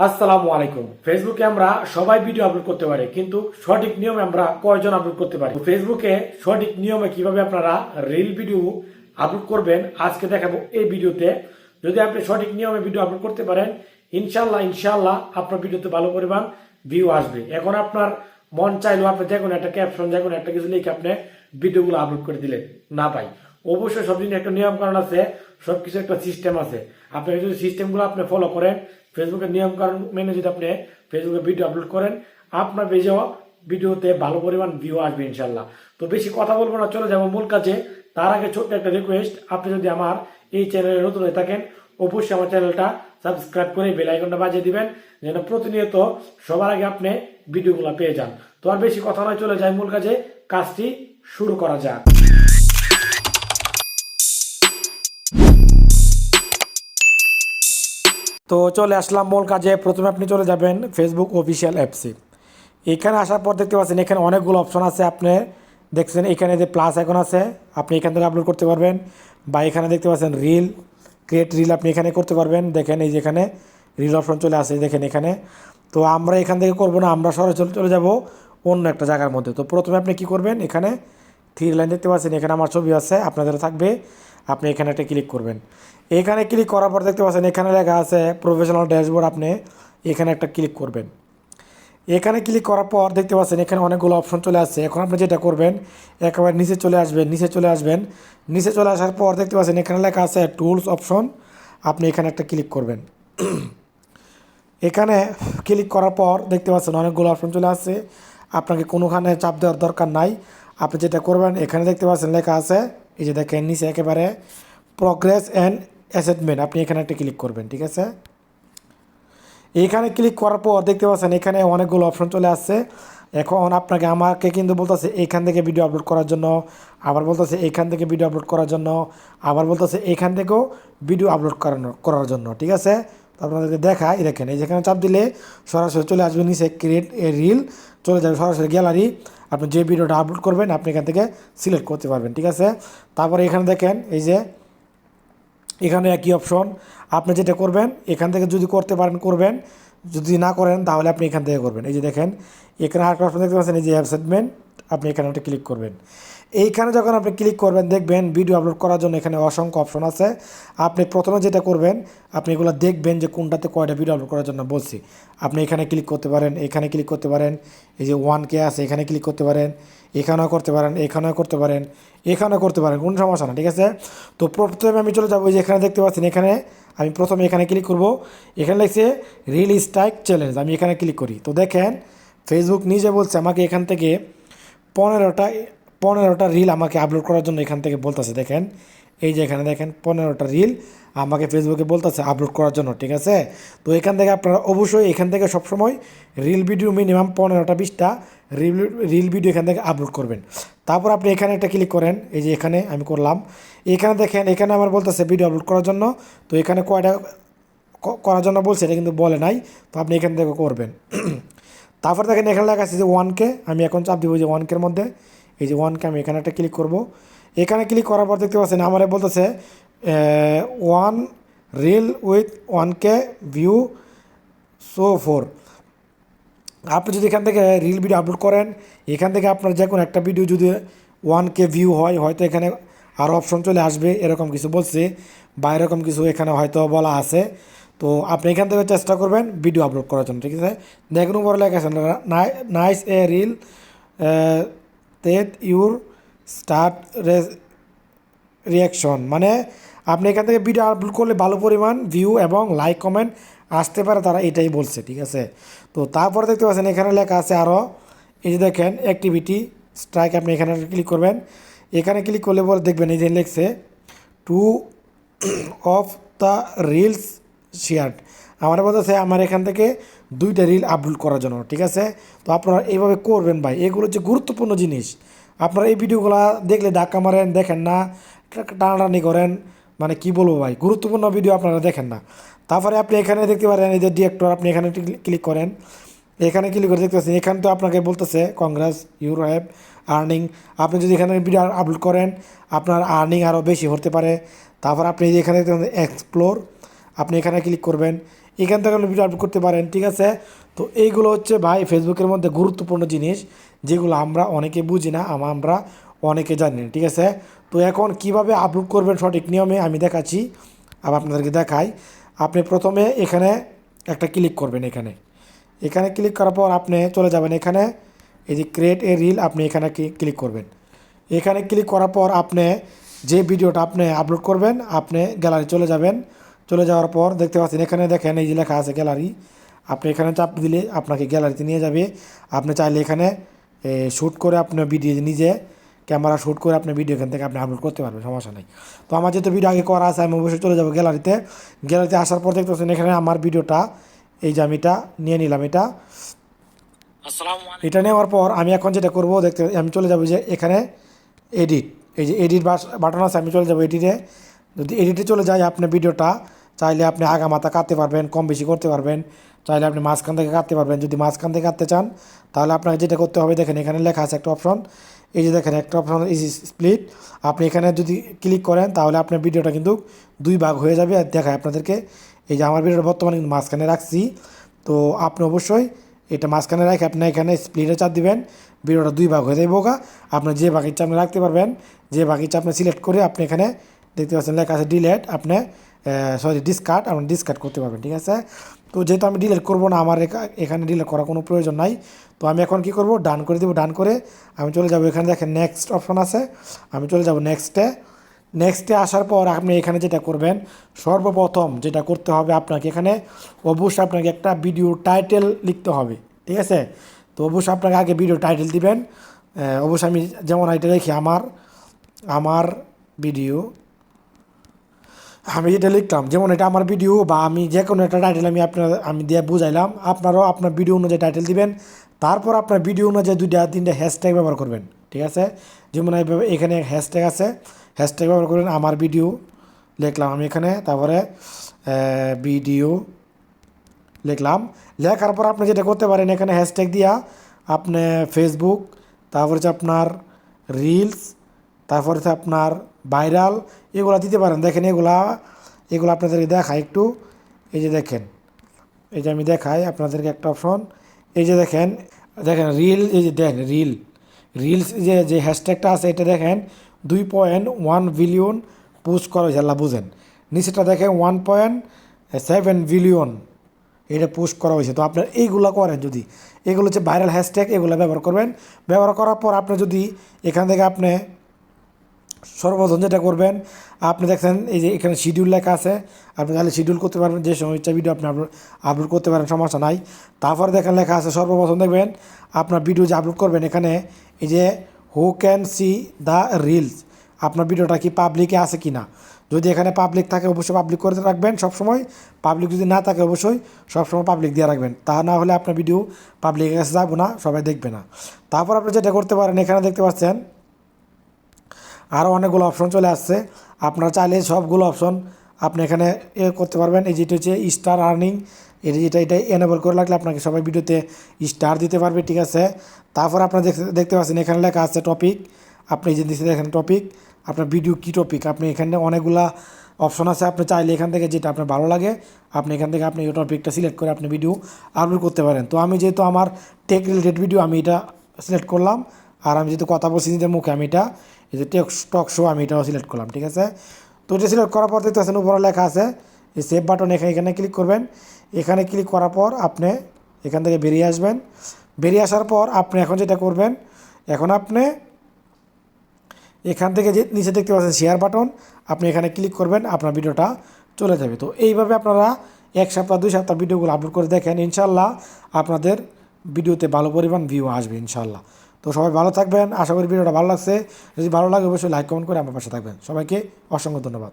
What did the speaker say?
আসসালামু আলাইকুম। ফেসবুকে আমরা সবাই ভিডিও আপলোড করতে পারি, কিন্তু সঠিক নিয়মে আমরা কয়জন আপলোড করতে পারি? ফেসবুকে সঠিক নিয়মে কীভাবে আপনারা রিল ভিডিও আপলোড করবেন, আজকে দেখাবো এই ভিডিওতে যদি আপনি সঠিক নিয়মে ভিডিও আপলোড করতে পারেন ইনশাল্লাহ ইনশাল্লাহ আপনার ভিডিওতে ভালো পরিমাণ ভিউ আসবে। এখন আপনার মন চাইলেও আপনি দেখুন একটা ক্যাপশন দেখুন একটা কিছু লিখে আপনি ভিডিওগুলো আপলোড করে দিলেন, না পাই। অবশ্যই সব দিন একটা নিয়ম কারণ আছে, সবকিছু একটা সিস্টেম আছে। আপনি যদি সিস্টেমগুলো আপনি ফলো করেন ফেসবুকের নিয়ম কারণ মেনে যদি আপনি ফেসবুকে ভিডিও আপলোড করেন, আপনার পেজেও ভিডিওতে ভালো পরিমাণ ভিউ আসবে ইনশাল্লাহ তো বেশি কথা বলব না, চলে যাব মূল কাজে। তার আগে ছোট্ট একটা রিকোয়েস্ট আপনি যদি আমার এই চ্যানেলে নতুন হয়ে থাকেন, অবশ্যই আমার চ্যানেলটা সাবস্ক্রাইব করে বেল আইকনটা বাজিয়ে দিবেন, যেন প্রতিনিয়ত সবার আগে আপনি ভিডিওগুলো পেয়ে যান। তো আর বেশি কথা নয়, চলে যায় মূল কাজে। কাজটি শুরু করা যাক। তো চলে আসলাম মূল কাজে। প্রথমে আপনি চলে যাবেন ফেসবুক অফিসিয়াল অ্যাপসে এখানে আসার পর দেখতে পাচ্ছেন এখানে অনেকগুলো অপশন আছে আপনি। দেখছেন এখানে যে প্লাস এখন আছে, আপনি এখান থেকে আপলোড করতে পারবেন। বা এখানে দেখতে পাচ্ছেন রিল ক্রিয়েট রিল আপনি এখানে করতে পারবেন। দেখেন এই যেখানে রিল অপশন চলে আসে, দেখেন এখানে। তো আমরা এখান থেকে করব না, আমরা সরাসরি চলে যাব অন্য একটা জায়গার মধ্যে। তো প্রথমে আপনি কি করবেন, এখানে থ্রি লাইন দেখতে পাচ্ছেন, এখানে আমার ছবি আছে, আপনাদের থাকবে। আপনি এখানে একটা ক্লিক করবেন। এখানে ক্লিক করার পর দেখতে পাচ্ছেন, এখানে লেখা আছে প্রফেশনাল ড্যাশবোর্ড আপনি এখানে একটা ক্লিক করবেন। এখানে ক্লিক করার পর দেখতে পাচ্ছেন, এখানে অনেকগুলো অপশন চলে আসছে। এখন আপনি যেটা করবেন, একেবারে নিচে চলে আসবেন, নিচে চলে আসবেন। নিচে চলে আসার পর দেখতে পাচ্ছেন, এখানে লেখা আছে টুলস অপশন আপনি এখানে একটা ক্লিক করবেন। এখানে ক্লিক করার পর দেখতে পাচ্ছেন, অনেকগুলো অপশন চলে আসছে। আপনাকে কোনোখানে চাপ দেওয়ার দরকার নাই। আপনি যেটা করবেন, এখানে দেখতে পাচ্ছেন, লেখা আছে, এই যে দেখেন, নিচে একেবারে প্রগ্রেস অ্যান্ড অ্যাসেটমেন্ট আপনি এখানে একটা ক্লিক করবেন, ঠিক আছে? এইখানে ক্লিক করার পর দেখতে পাচ্ছেন এখানে অনেকগুলো অপশন চলে আসছে। এখন আপনাকে আমাকে কিন্তু বলতেছে এইখান থেকে ভিডিও আপলোড করার জন্য, আবার বলতেছে এইখান থেকে ভিডিও আপলোড করার জন্য, আবার বলতেছে এইখান থেকেও ভিডিও আপলোড করানো, করার জন্য, ঠিক আছে? আপনাদেরকে দেখাই দেখেন, এই যেখানে চাপ দিলে সরাসরি চলে আসবে, নিচে ক্রিয়েট এ রিল চলে যাবে সরাসরি গ্যালারি আপনি যে ভিডিওটা আপলোড করবেন, আপনি এখান থেকে সিলেক্ট করতে পারবেন, ঠিক আছে? তারপরে এখানে দেখেন, এই যে এখানে একই অপশন আপনি যেটা করবেন, এখান থেকে যদি করতে পারেন, করবেন। যদি না করেন, তাহলে আপনি এখান থেকে করবেন। এই যে দেখেন, এখানে অপশন দেখতে পাচ্ছেন, এই যে অ্যাপসেটমেন্ট আপনি এখানে একটা ক্লিক করবেন। এইখানে যখন আপনি ক্লিক করবেন, দেখবেন ভিডিও আপলোড করার জন্য এখানে অসংখ্য অপশন আছে। আপনি প্রথমে যেটা করবেন, আপনি এগুলো দেখবেন যে কোনটাতে কয়টা ভিডিও আপলোড করার জন্য বলছি। আপনি এখানে ক্লিক করতে পারেন, এখানে ক্লিক করতে পারেন, এই যে ওয়ান কে আছে, এখানে ক্লিক করতে পারেন, এখানেও করতে পারেন, এখানেও করতে পারেন, এখানেও করতে পারেন, কোনো সমস্যা না, ঠিক আছে? তো প্রথমে আমি চলে যাব যে এখানে দেখতে পাচ্ছেন, এখানে আমি প্রথমে এখানে ক্লিক করব। এখানে লিখছে রিল স্ট্রাইক চ্যালেঞ্জ আমি এখানে ক্লিক করি। তো দেখেন ফেসবুক নিজে বলছে আমাকে এখান থেকে পনেরোটা পনেরোটা রিল আমাকে আপলোড করার জন্য এখান থেকে বলতেছে, দেখেন। এই যে এখানে দেখেন, পনেরোটা রিল আমাকে ফেসবুকে বলতেছে আপলোড করার জন্য, ঠিক আছে? তো এখান থেকে আপনারা অবশ্যই এখান থেকে সবসময় রিল ভিডিও মিনিমাম পনেরোটা, বিশটা রিল রিল ভিডিও এখান থেকে আপলোড করবেন। তারপর আপনি এখানে একটা ক্লিক করেন, এই যে এখানে আমি করলাম। এখানে দেখেন, এখানে আমার বলতেছে ভিডিও আপলোড করার জন্য। তো এখানে কয়টা করার জন্য বলছে এটা কিন্তু বলে নাই। তো আপনি এখান থেকে করবেন। তারপর দেখেন এখানে লেখা আছে যে ওয়ানকে আমি এখন চাপ দিব যে ওয়ানকের মধ্যে। এই যে ওয়ানকে আমি এখানে একটা ক্লিক করব। এখানে ক্লিক করার পর দেখতে পাচ্ছেন, আমার বলতেছে ওয়ান রিল উইথ ওয়ানকে ভিউ সো ফোর আপনি যদি এখান থেকে রিল ভিডিও আপলোড করেন, এখান থেকে আপনার যে কোনো একটা ভিডিও যদি ওয়ান কে ভিউ হয়, হয়তো এখানে আরও অপশন চলে আসবে, এরকম কিছু বলছে, বা এরকম কিছু এখানে হয়তো বলা আছে। তো আপনি এখান থেকে চেষ্টা করবেন ভিডিও আপলোড করার জন্য, ঠিক আছে? দেখুন উপরে লেখা আছে nice a reel that your start reaction মানে আপনি এখান থেকে ভিডিও আপলোড করলে ভালো পরিমাণ ভিউ এবং লাইক কমেন্ট আসতে পারে, তারা এটাই বলছে, ঠিক আছে? তো তারপরে দেখতে পাচ্ছেন, এখানে লেখা আছে আরও এই যে দেখেন অ্যাক্টিভিটি স্ট্রাইক আপনি এখানে ক্লিক করবেন। এখানে ক্লিক করলে পরে দেখবেন, এই যে লেখছে two of the reels share আমার বলতেছে, আমার এখান থেকে দুইটা রিল আপলোড করার জন্য, ঠিক আছে? তো আপনারা এইভাবে করবেন ভাই। এগুলো হচ্ছে গুরুত্বপূর্ণ জিনিস। আপনারা এই ভিডিওগুলো দেখলে ধাক্কা মারেন, দেখেন না টানাটানি করেন। মানে কি বলব ভাই, গুরুত্বপূর্ণ ভিডিও আপনারা দেখেন না। তারপরে আপনি এখানে দেখতে পারেন, এই যে ডিরেক্টর আপনি এখানে ক্লিক করেন। এখানে ক্লিক করে দেখতে পাচ্ছেন এখানে তো আপনাকে বলতেছে কংগ্রেস ইউর হ্যাভ আর্নিং আপনি যদি এখানে ভিডিও আপলোড করেন, আপনার আর্নিং আরও বেশি হতে পারে। তারপর আপনি এখানে এক্সপ্লোর আপনি এখানে ক্লিক করবেন। এখান থেকে আপনি ভিডিও আপলোড করতে পারেন, ঠিক আছে? তো এইগুলো হচ্ছে ভাই ফেসবুকের মধ্যে গুরুত্বপূর্ণ জিনিস, যেগুলো আমরা অনেকে বুঝি না আমরা অনেকে জানি ঠিক আছে? তো এখন কীভাবে আপলোড করবেন সঠিক নিয়মে আমি দেখাচ্ছি, আবার আপনাদেরকে দেখাই। আপনি প্রথমে এখানে একটা ক্লিক করবেন এখানে। এখানে ক্লিক করার পর আপনি চলে যাবেন এখানে, এই যে ক্রিয়েট এ রিল আপনি এখানে ক্লিক করবেন। এখানে ক্লিক করার পর আপনি যে ভিডিওটা আপনি আপলোড করবেন, আপনি গ্যালারি চলে যাবেন। চলে যাওয়ার পর দেখতে পাচ্ছেন এখানে দেখেন এই যে লেখা আছে গ্যালারি। আপনি এখানে চাপ দিলে আপনাকে গ্যালারিতে নিয়ে যাবে। আপনি চাইলে এখানে শ্যুট করে আপনার ভিডিও নিজে ক্যামেরা শ্যুট করে আপনি ভিডিও এখান থেকে আপনি আপলোড করতে পারবেন সমস্যা নেই। তো আমার যেহেতু ভিডিও আগে করা আছে আমি অবশ্যই চলে যাব গ্যালারিতে। গ্যালারিতে আসার পর দেখতে পাচ্ছেন এখানে আমার ভিডিওটা এই যে আমি এটা নিয়ে নিলাম এটা। আসসালামু এটা নেওয়ার পর আমি এখন যেটা করব দেখতে আমি চলে যাব যে এখানে এডিট এই যে এডিট বাটন আছে আমি চলে যাব এডিটে যদি এডিটে চলে যাই আপনার ভিডিওটা চাইলে আপনি আগা মাথা কাটতে পারবেন, কম বেশি করতে পারবেন। চাইলে আপনি মাঝখান থেকে কাটতে পারবেন। যদি মাঝখান থেকে কাটতে চান, তাহলে আপনাকে যেটা করতে হবে, দেখেন এখানে লেখা আছে একটা অপশন। এই যে দেখেন, একটা অপশন ইজ স্প্লিট আপনি এখানে যদি ক্লিক করেন, তাহলে আপনার ভিডিওটা কিন্তু দুই ভাগ হয়ে যাবে। আর দেখায় আপনাদেরকে, এই যে আমার ভিডিওটা বর্তমানে কিন্তু মাঝখানে রাখছি। তো আপনি অবশ্যই এটা মাঝখানে রেখে আপনি এখানে স্প্লিটে চাপ দিবেন। ভিডিওটা দুই ভাগ হয়ে যাবে, বোকা। আপনার যে ইচ্ছা আপনি রাখতে পারবেন, যে ইচ্ছা আপনি সিলেক্ট করে আপনি এখানে দেখতে পাচ্ছেন লেখা আছে ডিলেট আপনি সরি ডিসকার্ড আপনি ডিসকার্ড করতে পারবেন, ঠিক আছে? তো যেহেতু আমি ডিলেট করব না, আমার এখানে ডিলেট করার কোনো প্রয়োজন নাই। তো আমি এখন কি করব? ডান করে দেবো ডান করে আমি চলে যাব এখানে, দেখেন নেক্সট অপশন আছে। আমি চলে যাব নেক্সটে নেক্সটে আসার পর আপনি এখানে যেটা করবেন, সর্বপ্রথম যেটা করতে হবে আপনাকে এখানে, অবশ্যই আপনাকে একটা ভিডিও টাইটেল লিখতে হবে, ঠিক আছে? তো অবশ্যই আপনাকে আগে ভিডিও টাইটেল দিবেন। অবশ্যই আমি যেমন এটা দেখি, আমার আমার ভিডিও আমি এটা লিখলাম যেমন এটা আমার ভিডিও বা আমি যে কোনো একটা টাইটেল আমি আপনার, আমি দিয়ে বুঝাইলাম, আপনারাও আপনার ভিডিও অনুযায়ী টাইটেল দিবেন, তারপর আপনার ভিডিও অনুযায়ী দুইটা, তিনটা হ্যাশট্যাগ ব্যবহার করবেন, ঠিক আছে? যেমন এখানে হ্যাশট্যাগ আছে হ্যাশট্যাগ ব্যবহার করবেন, আমার ভিডিও লিখলাম আমি এখানে, তারপরে ভিডিও লিখলাম, লেখার পর আপনি যেটা করতে পারেন, এখানে হ্যাশট্যাগ দিয়া আপনি ফেসবুক তারপর হচ্ছে আপনার রিলস তারপর হচ্ছে আপনার ভাইরাল এগুলো দিতে পারেন। দেখেন এগুলা, এগুলো আপনাদেরকে দেখায় একটু। এই যে দেখেন, এই যে আমি দেখাই আপনাদেরকে একটা অপশন এই যে দেখেন দেখেন রিল এই যে দেখেন রিল রিলস যে যে হ্যাশট্যাগটা আছে, এটা দেখেন দুই পয়েন্ট ওয়ান বিলিয়ন পোস্ট করা হয়েছে, আল্লাহ বুঝেন। নিচেটা দেখেন ওয়ান পয়েন্ট সেভেন বিলিয়ন এটা পোস্ট করা হয়েছে। তো আপনার এইগুলো করেন যদি। এগুলো হচ্ছে ভাইরাল হ্যাশট্যাগ এগুলো ব্যবহার করবেন। ব্যবহার করার পর আপনি যদি এখান থেকে আপনি সর্বপ্রথম যেটা করবেন, আপনি দেখছেন এই যে এখানে শিডিউল লেখা আছে, আপনি তাহলে শিডিউল করতে পারবেন, যে সময় ইচ্ছা ভিডিও আপনি আপলোড করতে পারেন, সমস্যা নাই। তারপরে দেখেন লেখা আছে, সর্বপ্রথম দেখবেন আপনার ভিডিও যে আপলোড করবেন এখানে, এই যে who can see the reels আপনার ভিডিওটা কি পাবলিকে আছে কি না যদি এখানে পাবলিক থাকে, অবশ্যই পাবলিক করে রাখবেন, সবসময়। পাবলিক যদি না থাকে, অবশ্যই সবসময় পাবলিক দিয়ে রাখবেন। তা না হলে আপনার ভিডিও পাবলিকের কাছে যাব না, সবাই দেখবে না। তারপর আপনি যেটা করতে পারেন, এখানে দেখতে পাচ্ছেন আরও অনেকগুলো অপশন চলে আসছে। আপনারা চাইলে সবগুলো অপশন আপনি এখানে এ করতে পারবেন। এই যেটা হচ্ছে স্টার আর্নিং এটা যেটা এটা এনেবল করে রাখলে আপনাকে সবাই ভিডিওতে স্টার দিতে পারবে, ঠিক আছে? তারপর আপনারা দেখতে পাচ্ছেন এখানে লেখা আছে টপিক আপনি যে দিচ্ছে দেখেন টপিক আপনার ভিডিও কী টপিক আপনি এখানে অনেকগুলা অপশন আছে। আপনি চাইলে এখান থেকে যেটা আপনার ভালো লাগে, আপনি এখান থেকে আপনি এই টপিকটা সিলেক্ট করে আপনি ভিডিও আপলোড করতে পারেন। তো আমি যেহেতু আমার টেক রিলেটেড ভিডিও আমি এটা সিলেক্ট করলাম, আর আমি যেহেতু কথা বলছি নিজের মুখে, আমি এটা যে টেক স্টক শো আমি এটাও সিলেক্ট করলাম, ঠিক আছে? তো এটা সিলেক্ট করার পর দেখতে পাচ্ছেন উপরে লেখা আছে, এই সেভ বাটন এখানে এখানে ক্লিক করবেন। এখানে ক্লিক করার পর আপনি এখান থেকে বেরিয়ে আসবেন। বেরিয়ে আসার পর আপনি এখন যেটা করবেন, এখন আপনি এখান থেকে যে নিচে দেখতে পাচ্ছেন শেয়ার বাটন আপনি এখানে ক্লিক করবেন, আপনার ভিডিওটা চলে যাবে। তো এইভাবে আপনারা এক সপ্তাহ, দুই সপ্তাহ ভিডিওগুলো আপলোড করে দেখেন ইনশাল্লাহ আপনাদের ভিডিওতে ভালো পরিমাণ ভিউ আসবে ইনশাল্লাহ তো সবাই ভালো থাকবেন। আশা করি ভিডিওটা ভালো লাগছে। যদি ভালো লাগে, অবশ্যই লাইক কমেন্ট করে আমার পাশে থাকবেন। সবাইকে অসংখ্য ধন্যবাদ।